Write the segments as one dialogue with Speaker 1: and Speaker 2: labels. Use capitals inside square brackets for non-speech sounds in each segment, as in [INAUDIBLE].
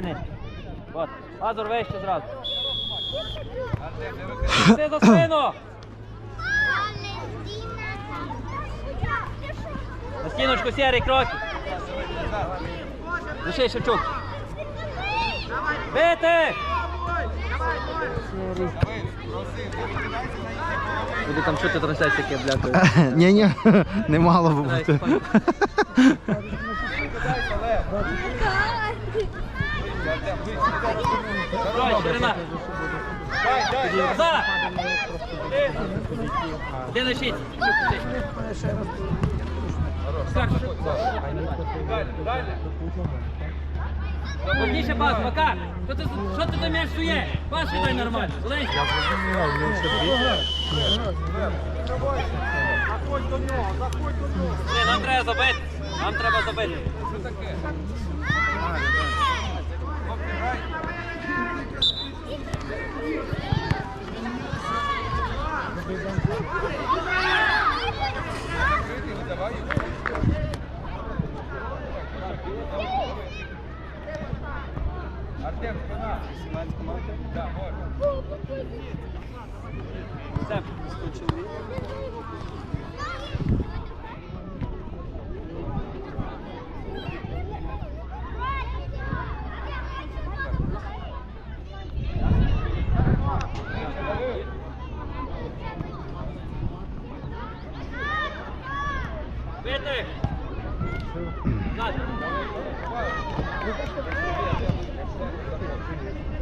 Speaker 1: не. От. Мазур вище зразу. [LAUGHS] Ти за спину! На стіночку сірий кроки. Лиши Шевчук. Бити! Буду там чути трансляцію, як я. [LAUGHS]
Speaker 2: Ні, ні, [LAUGHS] не мало би бути.
Speaker 1: За! Де лишіть? Так. Повніше пас, Макар. Що ти, там м'яч сує? Пас віддай нормально. Зеленський. Ні, нам треба забити. Нам треба забити. Все. Бити! Назад.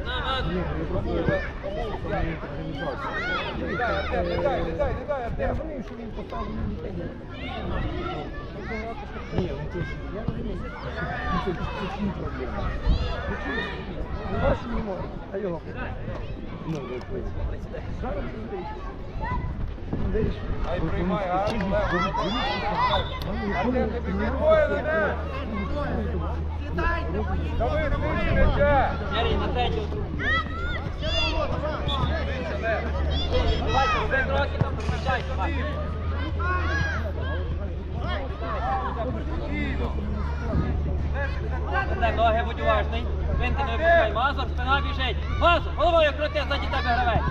Speaker 1: На, Мазур.
Speaker 3: Ай, приймай, гарно,
Speaker 1: будь уважний. Винти не випускай. Мазур, спина біжить. Мазур, головою крути, ззаді тебе гравець.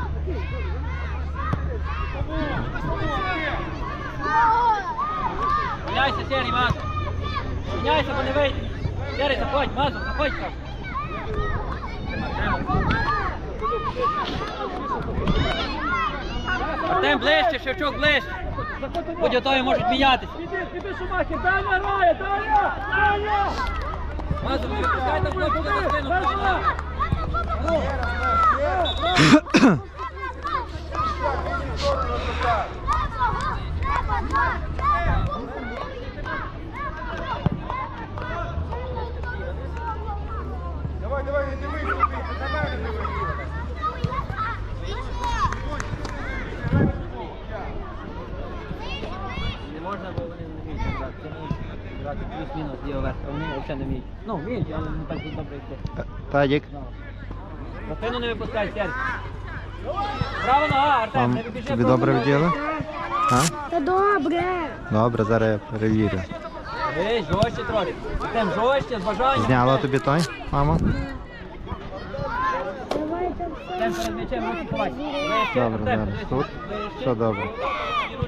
Speaker 1: Міняйся, Сергій, Мазур. Міняйся, бо не вийде. Сергій, заходь, Мазур, заходь. Артем ближче, Шевчук ближче. Будь готові, можуть мінятися.
Speaker 3: Піди, Шумахер, Даня грає, Даня! Даня!
Speaker 1: Мазур, не випускай там хлопчика за спину.
Speaker 3: Давай, давай, не дивись, не дивись, на мене дивись.
Speaker 1: Не можна, бо вони не вміють грати. Це не вміють грати плюс-мінус ліво взагалі не вміють. Ну, вміють, але не так добре йти.
Speaker 2: Тадік,
Speaker 1: За спину не випускай, Сергій. Право нога, Артем, не біжи.
Speaker 2: тобі добре вділи? А?
Speaker 4: Та добре.
Speaker 2: Добре, зараз я перевірю.
Speaker 1: Ей, жорстче трохи. Артем, жорстче, з бажанням.
Speaker 2: Зняла тобі той, мамо?
Speaker 4: Давайте
Speaker 1: Артем, перед м'ячем руки ховай. Ближче,
Speaker 2: Добре,
Speaker 1: Артем,
Speaker 2: зараз тут. Все добре.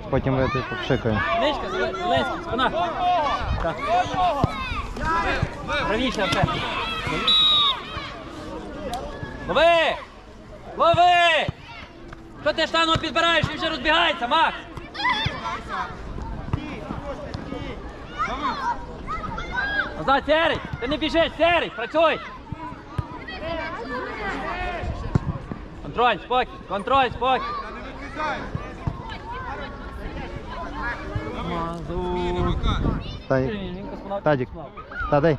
Speaker 2: Потім я тебе попшикаю.
Speaker 1: Ничка, Зеленський, спина. Так. Правіше, Артем. Лови! Лови! Що ти штану підбираєш, він вже розбігається, Макс! Назад, Серий! Ти не біжиш, Серий, працюй! Контроль, спокій, контроль, спокій. Мазур.
Speaker 2: Тадік, Тадік. Тадай.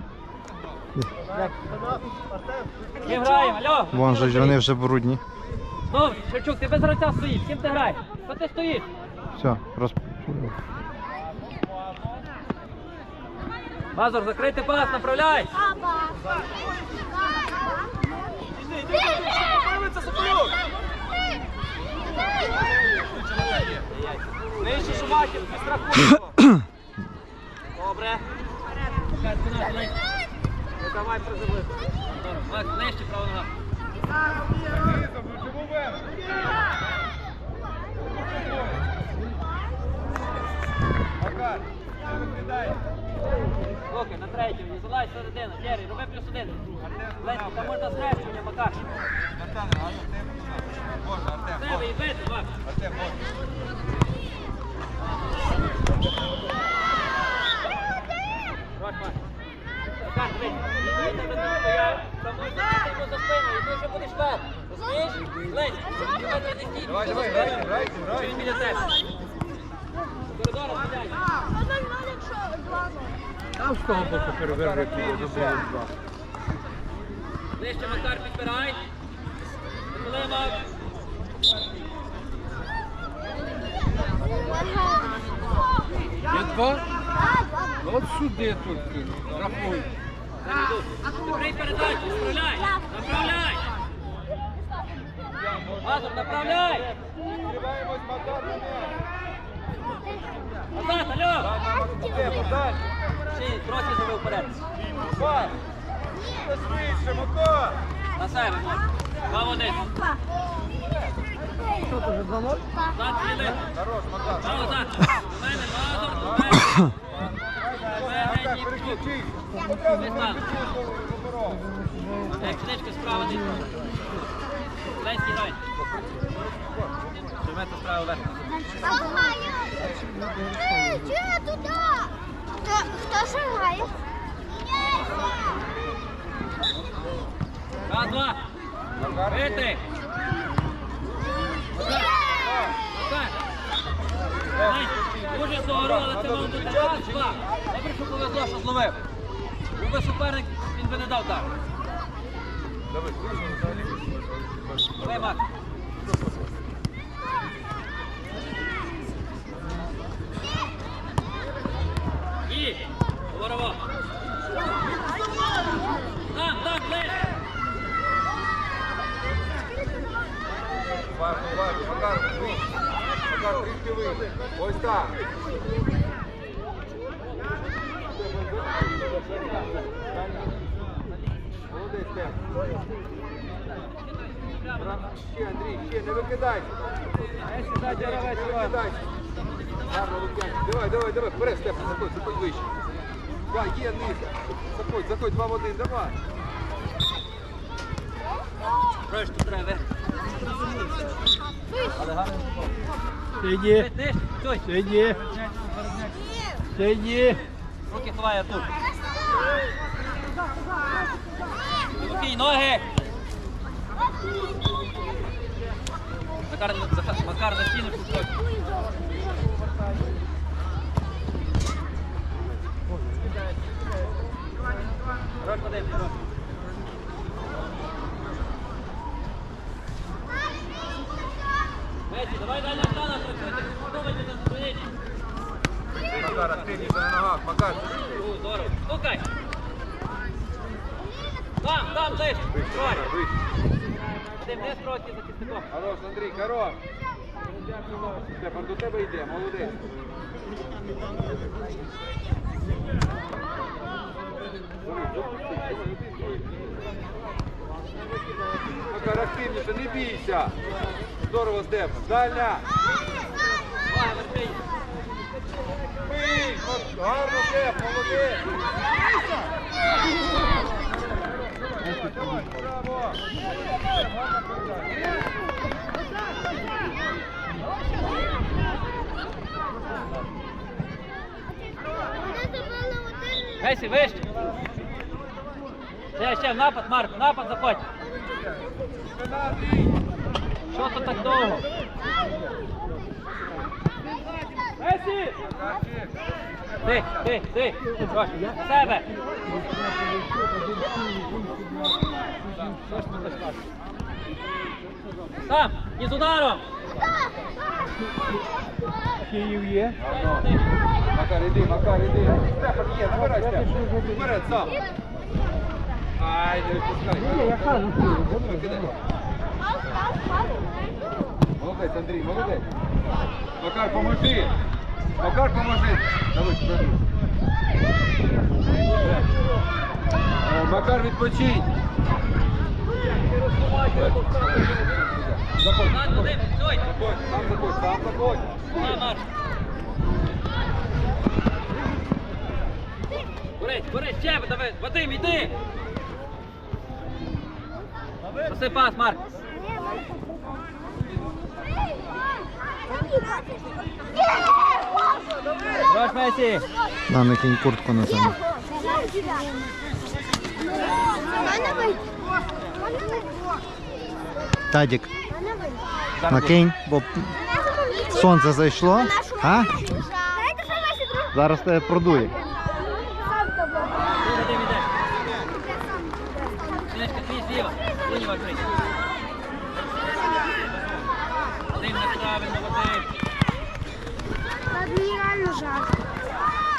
Speaker 1: Ким граємо, алло?
Speaker 2: Вон же ж вони вже брудні.
Speaker 1: Ну, Шевчук, ти без гравця стоїш, ким ти граєш? Що ти стоїш?
Speaker 2: Все, роз...
Speaker 1: Мазур, закрити пас, направляй! Нижче Шумахер, не страхуй. Добре. Чекай, спина, Зеленський. Ну давай приземли. Так, нижче, права нога. Окей, на третю, не залазь середину. Кері, роби плюс один. Ленський, там можна зрещування, Макар. Тебе і бити, Макс. Рот, Макс. Макар, дивись, іди на минуту, я там можна піти йому за спину, і ти вже будеш вверх. Розумієш? Ленський, ти мене не стій,
Speaker 4: Давай,
Speaker 1: ти
Speaker 4: давай,
Speaker 1: за спину.
Speaker 4: грайте, грайте,
Speaker 1: Чи
Speaker 4: грайте.
Speaker 1: він біля тебе? Коридором гуляй.
Speaker 3: Там з того боку перевернути.
Speaker 1: Нижче Макар підбирай. Підбили,
Speaker 3: Є два? От сюди тут. Рахуй.
Speaker 1: Прикрий передачу, направляй. Направляй. Азов, направляй. Назад, алло. Ще трохи забив вперед. На себе, може. Два в один. Назад, їди. Два назад. До мене, Азов, до мене. Як сничка справа десь. Ленський грай. Шеремета справа вверх.
Speaker 5: Чого туди? Хто, хто шагає?
Speaker 1: Раз, два. Ленський, Дуже здорово, але це мав бути раз, два. Добре, що повезло, що зловив. Був суперник, він би не дав так. Давай, Мак. І, Говорово. Там, там, ближче.
Speaker 4: Уважно, уважно. Макар, вийди. Макар, трішки вийди. Ось так. Молодець, Степ. Ще, Андрій, ще, не викидайся. Не викидайся. Гарно, Лук'янчик. Давай, давай, давай, вперед, Степ, заходь, заходь вище. Да, є низько. Заходь, заходь, два в один, давай.
Speaker 1: Трошки треба вверх. Але гарно.
Speaker 3: Сиді, сиді. Сиді.
Speaker 1: Руки ховай тут. Руки, ноги. Макар, за стіну пускай. Давай далі Оксана, працюйте, подумайте на.
Speaker 4: Активніше,
Speaker 1: не
Speaker 4: бійся. Здорово, Степан. Дальня. Бий! Гарно, Степ, молодець. Браво!
Speaker 1: Гейсі, вище. Ще, ще, в напад, Марк, в напад заходь. Що тут так довго?
Speaker 4: Макарчик.
Speaker 1: Ти, ти, ти. Трошки. На себе. Там, і з ударом.
Speaker 3: Київ є.
Speaker 4: Макар, іди, Макар, іди. Степан є, набирай, Степан. Вперед, сам. Ай, не відпускай. Викидай. Молодець, Андрій, молодець. Макар, поможи. Макар, поможи. Давай, сюди. Макар, відпочинь. Заходь,
Speaker 1: Назад,
Speaker 4: заходь, сам заходь, сам заходь.
Speaker 1: Борись, борись, ще, давай. Вадим, іди. Проси пас, Марк. Хорош, Месі.
Speaker 2: На, накинь куртку на себе. Тадік, накинь, бо сонце зайшло. А? Зараз тебе продує.
Speaker 1: Ти, Вадим, іде. Сіночка, твій зліва. Зліва, крий. Вадим, неправильно, Вадим.
Speaker 5: Мені реально жарко.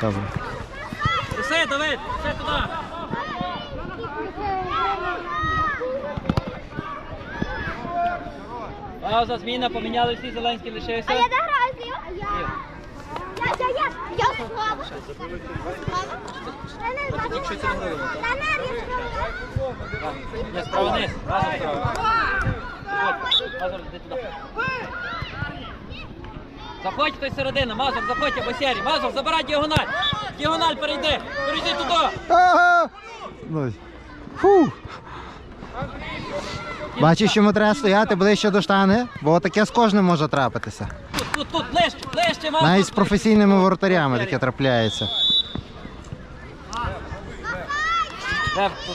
Speaker 2: Добре.
Speaker 1: Проси, Давид, все туди. Пауза, зміна, поміняли всі, Зеленський
Speaker 5: А я
Speaker 1: лишився.
Speaker 5: дограю з ним. Я, я, я, я слава. Та не,
Speaker 1: Ні, справа низ, разом справа. Іди туди. Заходь хтось середина, Мазур, заходь або сері. Мазур, забирай діагональ. Діагональ перейди, перейди туди.
Speaker 2: Ага! Ну, Фу. Бачиш, чому треба стояти ближче до штанги? Бо таке з кожним може трапитися.
Speaker 1: Тут, тут, тут, ближче, ближче, Мазур.
Speaker 2: Навіть з професійними воротарями таке трапляється.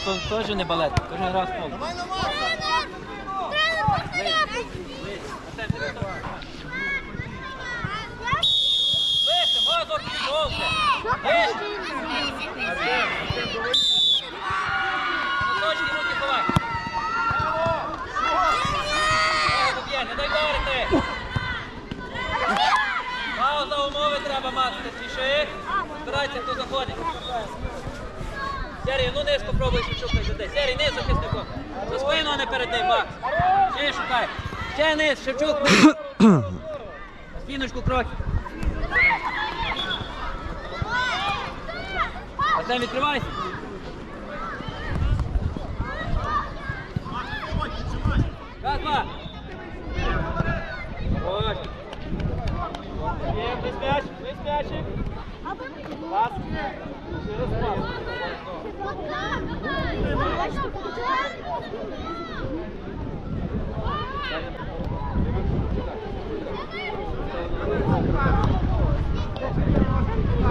Speaker 1: Тут теж не балет, теж гра з руки ховай. Не дай. Пауза, умови треба мати, спіши. Збирайся, хто заходить. Серій, ну низ попробуй Шевчук не захисником. За спину, не перед ним, Макс. Ще шукай. Ще низ, Шевчук. [COUGHS] Спіночку крок. Артем, відкривайся. Раз, два. Хорош. Є, близь м'яч, близь м'ячик. Пас. Через пас.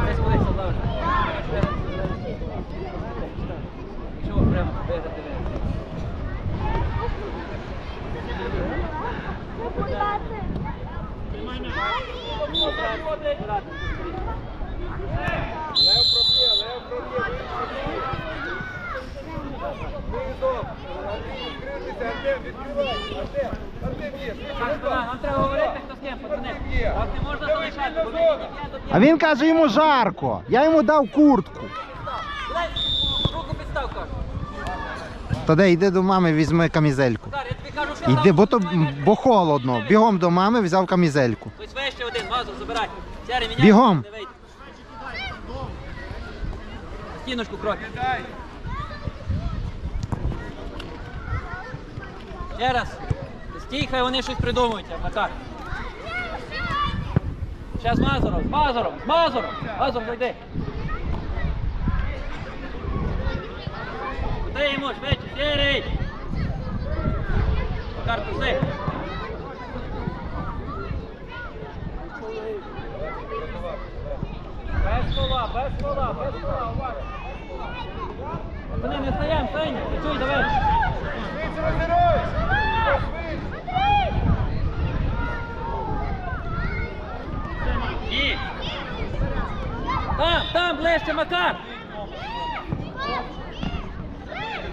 Speaker 1: Десь колись Лавр. Чого прямо виграти ви?
Speaker 4: Лев проб'є, Лев проб'є, Низом. Андрій, відкритися, Артем, відкривай. Артем, Артем є, швидше,
Speaker 1: Так,
Speaker 4: Артем.
Speaker 1: Нам треба говорити, хто з ким, пацани. Так не можна залишати, бо ми не до
Speaker 2: А він каже, йому жарко. Я йому дав куртку.
Speaker 1: Руку підстав, кажу.
Speaker 2: Та де йди до мами, візьми камізельку.
Speaker 1: Кар, я тобі кажу, що
Speaker 2: Йди, бо то бо холодно. Бігом до мами взяв камізельку.
Speaker 1: Ось вище один, мазур, забирай. Сярі, міняй.
Speaker 2: Бігом.
Speaker 1: не вийде. Стіночку крок. Ще раз. Стій, хай вони щось придумують, Макар. Ще з Мазуром, з Мазуром, з Мазуром. Мазур, зайди. Куди йому, швидше, сірий. Макар, пусти. Без кола, без кола, без кола, уважно. Пацани, не стаємо, Сеня, працюй, давай.
Speaker 4: Швидше розгеройся. Швидше.
Speaker 1: Ні. Там, там, ближче, Макар.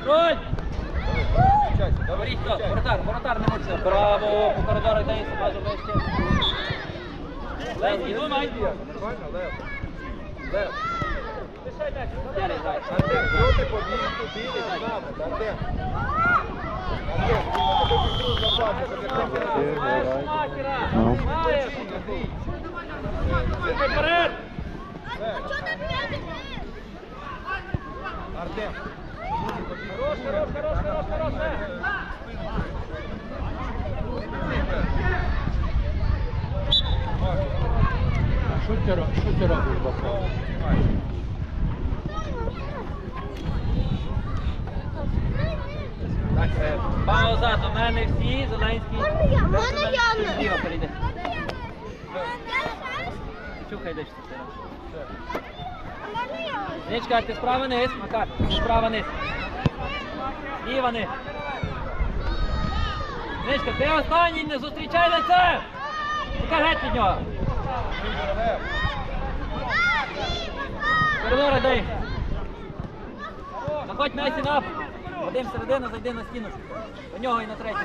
Speaker 1: Роль. Воротар, воротар не може. Браво, по коридору йде, базу вище. Ленський, думай.
Speaker 4: Нормально, Лев. Лев. Артем, що ти побіг туди, не знав, Артем. Артем, ти на тебе підкрив запасу, щоб не
Speaker 1: Маєш Шумахера. Маєш. Вперед.
Speaker 4: Артем.
Speaker 1: Хорош, хорош, хорош, хорош, хорош. Шутера, шутера глубоко. Пауза, до мене всі, Зеленський.
Speaker 5: Мене Яна.
Speaker 1: Зліва перейде. Мене Яна перейди. Чухай йдеш. Нічка, ти справа низ, Макар, справа низ. Ліва низ. Ничка, ти останній, не зустрічай лице! Тікай геть від нього. Коридори дай. Заходь Месі на. Вадим середину, зайди на стіну. До нього і на третю.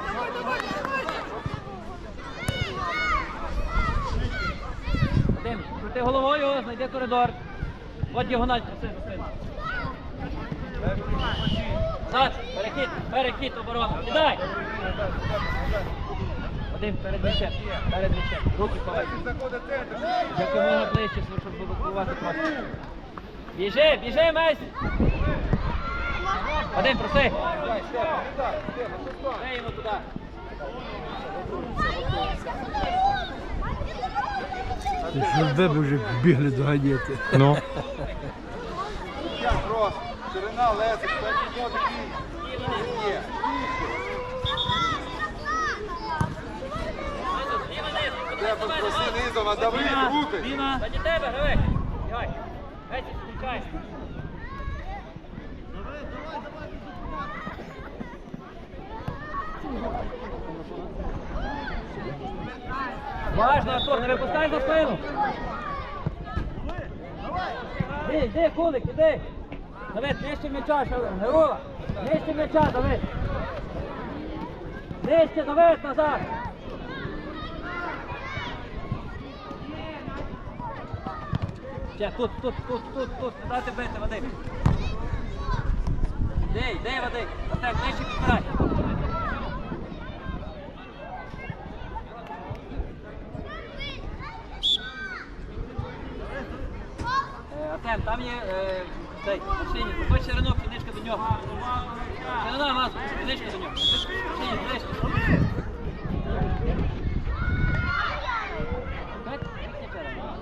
Speaker 1: Вадим, крути головою, знайди коридор. От діагональ, проси спину. Перехід, перехід, оборона. Кидай! Вадим, перед м'ячем, перед м'ячем. Руки ховай. Якомога ближче, щоб блокувати просто. Біжи, біжи, Месі! Вадим, проси!
Speaker 4: Дай
Speaker 1: йому туди.
Speaker 6: Ж ви вже бігли доганяти.
Speaker 2: Ну.
Speaker 4: Ширина лесик. Є. Степа, спроси низом, а дави, крути.
Speaker 1: Заді тебе, гравець. Бігай. Геть, включай. Важно, Артур, не випускай за спину. Іди, іди, кулик, іди. Давид, нижче м'яча, Герула. Нижче м'яча, Давид. Нижче, Давид, назад. Ще, тут, тут, тут, тут, тут, не дати бити, Вадим. Де, де, Вадим? Артем, нижче підбирай. Е, Артем, там є е, цей, Арсеній, проходь ширину, книжка до нього. Ширина, Мазу, книжка до нього. Арсеній, книжка. Так, їхня черга.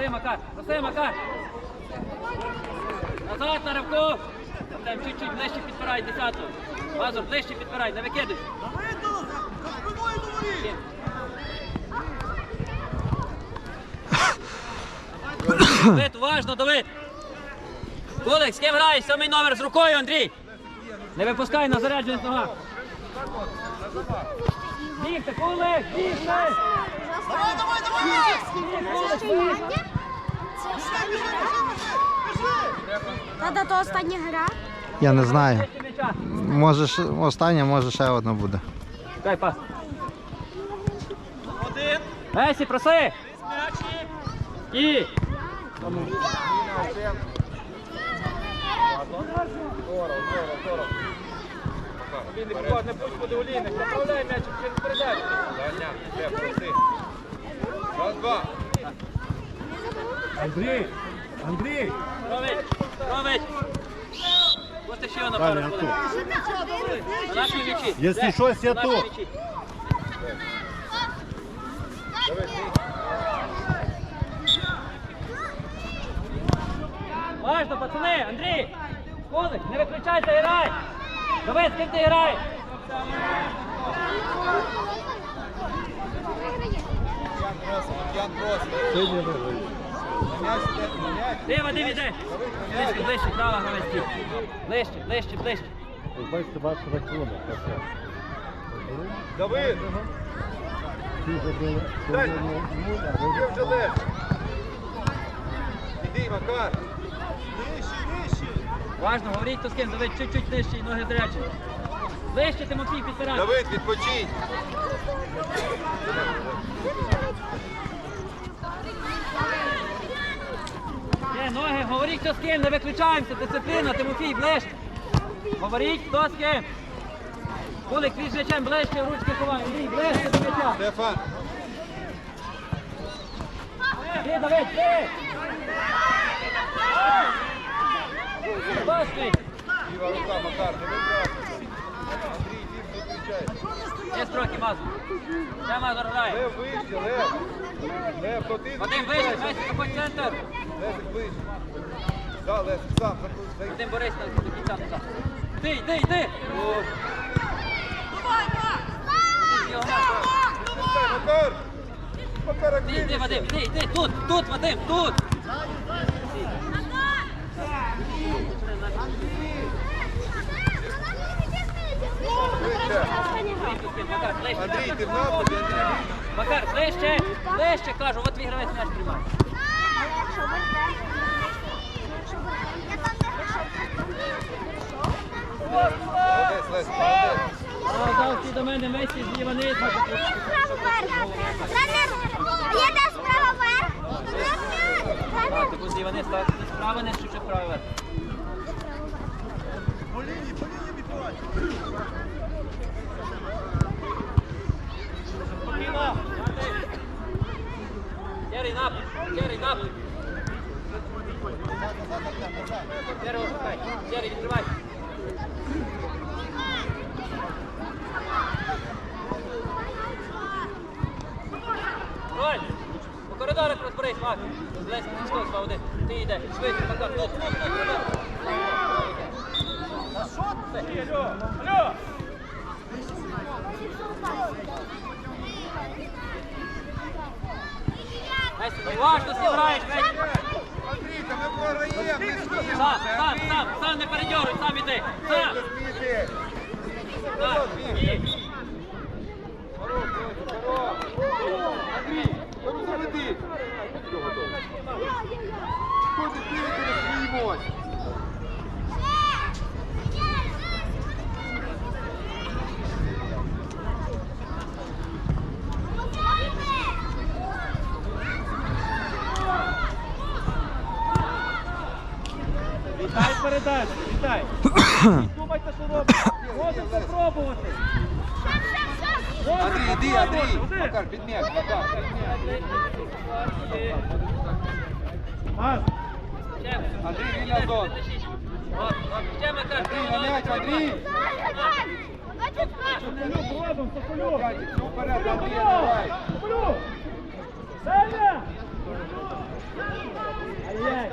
Speaker 1: Проси, Макар, проси, Макар. Назад на ривку. Там чуть-чуть ближче підпирай десяту. Мазур, ближче підпирай, не викидай. Давид, уважно, Давид. Кулик, з ким граєш? Сьомий номер з рукою, Андрій. Не випускай на заряджених ногах. Бігте, Кулик, бігте!
Speaker 5: Та то остання гра.
Speaker 2: Я не знаю. Може, ще- остання, може ще одна буде.
Speaker 1: Дай пас. Месі, проси! І!
Speaker 4: Він не пусть буде Олійник, направляй м'яч через передачу. Даня, Степ, проси. Раз, два.
Speaker 6: Андрій! Андрій!
Speaker 1: Рович! Рович! Ось ще одна пара хвилин. На нашій м'ячі.
Speaker 6: Якщо щось, я тут.
Speaker 1: Важно, пацани! Андрій! Кулик, не виключайся, грай! Давид, з ким ти граєш?
Speaker 4: Ян просить, Ян просить.
Speaker 1: Де Вадим? Ближче, ближче, права гравець. Ближче, ближче, ближче.
Speaker 6: Бачите, ваш рахунок.
Speaker 4: Давид,
Speaker 6: Ті забили.
Speaker 4: Є вже лев. Іди, Макар.
Speaker 1: Важно, говоріть, хто з ким, Давид, чуть-чуть нижче і ноги зрячені. Ближче, Тимофій, підбирай.
Speaker 4: Давид, відпочинь.
Speaker 1: Ноги, говоріть, хто з ким, не виключаємося, дисципліна, Тимофій, ближче. Говоріть, хто з ким. Кулик, твій м'ячем ближче, ручки ховай. Андрій, ближче до м'яча.
Speaker 4: Стефан.
Speaker 1: Ти, Давид, ти! Пасний!
Speaker 4: Ліва рука, Макар, не. Андрій.
Speaker 1: Є строки, Мазур. Ще Мазур грає.
Speaker 4: Лев вище, Лев. Лев, то ти
Speaker 1: Вадим, вище, Месі, заходь центр.
Speaker 4: Лесик ближче. Да, Лесик, сам, за- за-
Speaker 1: Тим Борис на до кінця туди. Йди, йди, йди. О. Його.
Speaker 4: Пускай, Макар! Макар,
Speaker 1: Йди, йди. Вадим, йди, йди, тут, тут, Вадим, тут. Макар, ближче.
Speaker 4: Андрій, ти в нападі, Андрій.
Speaker 1: Макар, ближче, ближче, кажу, от твій гравець м'яч тримає.
Speaker 4: Молодець, Лесик, молодець.
Speaker 1: Дав всі до мене Месі зліва низ.
Speaker 5: Є де справа вверх?
Speaker 1: Так, типу зліва низ, так. Справа низ, чуть-чуть вправо вверх. Керрі, нап, Керрі, нап. Керрі, опускай. Керрі, відкривай. Роль! По розберись, Мак. Лесь, два, один. Ти йдеш. Швидше, Макар. Тут, тут, тут, коридор. Та що це?
Speaker 3: Алло!
Speaker 1: Лесь, уважно всі граєш, Лесь.
Speaker 4: Андрій, та ми програємо, не смійся.
Speaker 1: Сам, сам, сам, сам не передьоруй, сам іди. Сам.
Speaker 4: Смійте.
Speaker 1: Так,
Speaker 3: Думайте, що робите. Можете спробувати.
Speaker 4: Андрій, іди, Андрій. Макар, під м'яч, Макар, під м'яч.
Speaker 3: Газ.
Speaker 4: Андрій, вільна зона.
Speaker 1: От, от, ще Макар.
Speaker 4: Андрій, на м'яч, Андрій.
Speaker 3: Соколюк, робимо, Соколюк.
Speaker 4: Катя, все вперед, Андрій, давай.
Speaker 3: Соколюк. Саня. Ай-яй.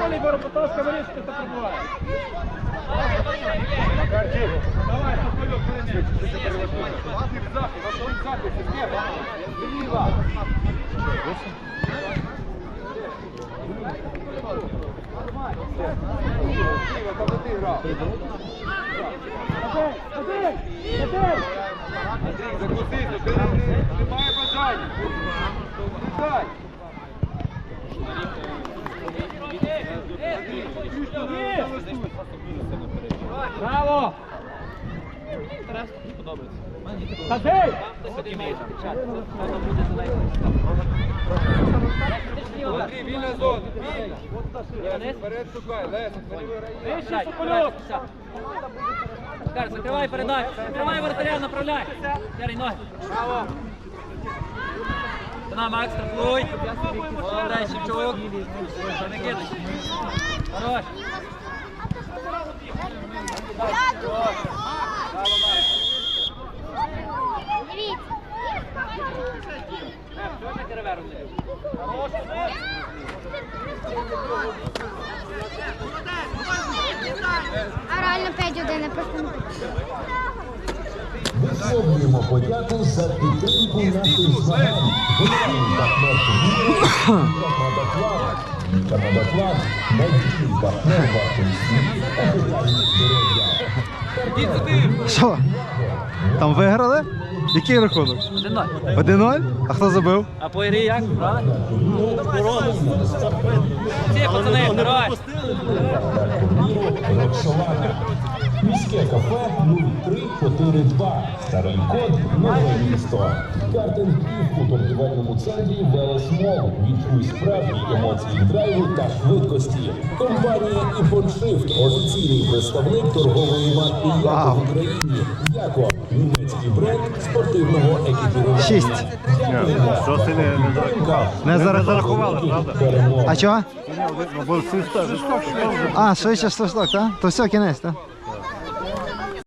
Speaker 3: Ви на полі Воропотовська вирішите пробуває. Давай, Соколюк, переміг.
Speaker 4: Ти в захист, а то в захист, Сергій. Зліва. Зліва, там ти грав.
Speaker 3: Один, один.
Speaker 4: Андрій, закусись, ну, ти не- немає бажання. Віддай.
Speaker 3: Ні. Браво! Садей!
Speaker 4: Андрій, вільна зона, вільна. Вперед шукай.
Speaker 3: Вище Соколюк!
Speaker 1: Закривай передачу. Закривай воротаря, направляй. Ярий, ноги. Браво. Спина, Макс, штрафуй. Молодець, Шевчук. Не. Хорош.
Speaker 5: А реально 5-1, я просто не
Speaker 7: Висловлюємо подяку за підтримку наших змагань. Головний партнер Канада Клаб. Канада Клаб – надійний партнер вашої сім'ї та питання здоров'я.
Speaker 2: Що? Там виграли? Який рахунок?
Speaker 1: 1-0.
Speaker 2: 1-0? А хто забив?
Speaker 1: А по ігрі як? Брали? Ці пацани, герой.
Speaker 7: Роксолана. Міське кафе 03 4-2. Старий код нове місто. Картинг і в торгівельному центрі Велесмол. Відчуй справжні емоції драйву та швидкості. Компанія «Іпоншифт» – офіційний представник торгової марки Яко в Україні. Яко – німецький бренд спортивного екіпірування.
Speaker 2: Шість.
Speaker 6: Що ти не- не?
Speaker 2: Не зарахували,
Speaker 6: правда?
Speaker 2: А чого? А, швидше свисток, так? То все, кінець, так?